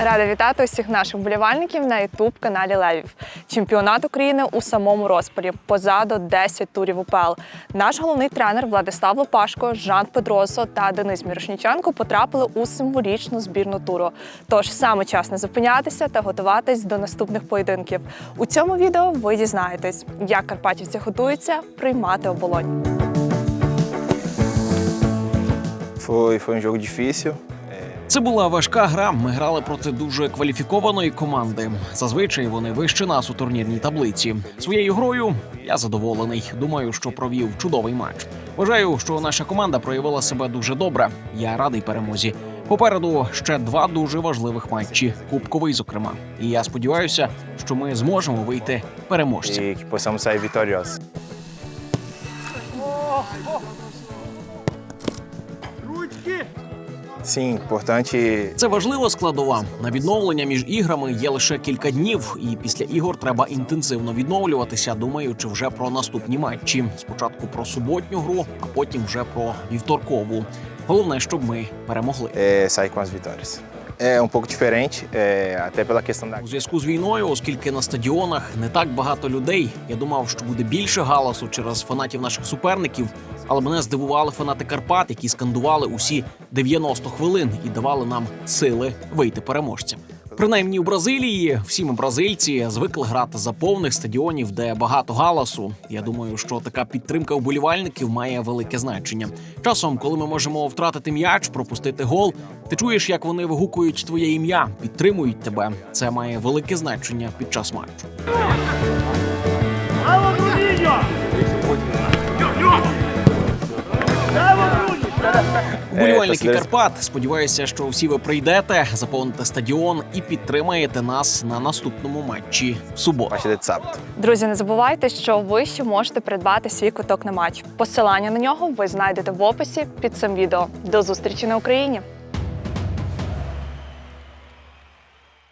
Рада вітати усіх наших вболівальників на youtube каналі Левів. Чемпіонат України у самому розпалі. Позаду 10 турів УПЛ. Наш головний тренер Владислав Лопашко, Жан Педросо та Денис Мірошніченко потрапили у символічну збірну туру. Тож саме час не зупинятися та готуватись до наступних поєдинків. У цьому відео ви дізнаєтесь, як карпатівці готуються приймати оболонь. Foi, foi um jogo difícil. Це була важка гра. Ми грали проти дуже кваліфікованої команди. Зазвичай вони вище нас у турнірній таблиці. Своєю грою я задоволений. Думаю, що провів чудовий матч. Вважаю, що наша команда проявила себе дуже добре. Я радий перемозі. Попереду ще два дуже важливих матчі, кубковий, зокрема. І я сподіваюся, що ми зможемо вийти переможцями. E Це важлива складова. На відновлення між іграми є лише кілька днів, і після ігор треба інтенсивно відновлюватися, думаючи вже про наступні матчі. Спочатку про суботню гру, а потім вже про вівторкову. Головне, щоб ми перемогли. Сайквас Віторіс. as vitórias. É um pouco diferente, é, até pela У зв'язку з війною, оскільки на стадіонах не так багато людей, я думав, що буде більше галасу через фанатів наших суперників. Але мене здивували фанати Карпат, які скандували усі 90 хвилин і давали нам сили вийти переможцям. Принаймні у Бразилії всі ми бразильці звикли грати за повних стадіонів, де багато галасу. Я думаю, що така підтримка вболівальників має велике значення. Часом, коли ми можемо втратити м'яч, пропустити гол, ти чуєш, як вони вигукують твоє ім'я, підтримують тебе. Це має велике значення під час матчу. Вболівальники Е, Карпат. Сподіваюся, що всі ви прийдете, заповните стадіон і підтримаєте нас на наступному матчі в суботу. Друзі, не забувайте, що ви ще можете придбати свій куток на матч. Посилання на нього ви знайдете в описі під цим відео. До зустрічі на Україні!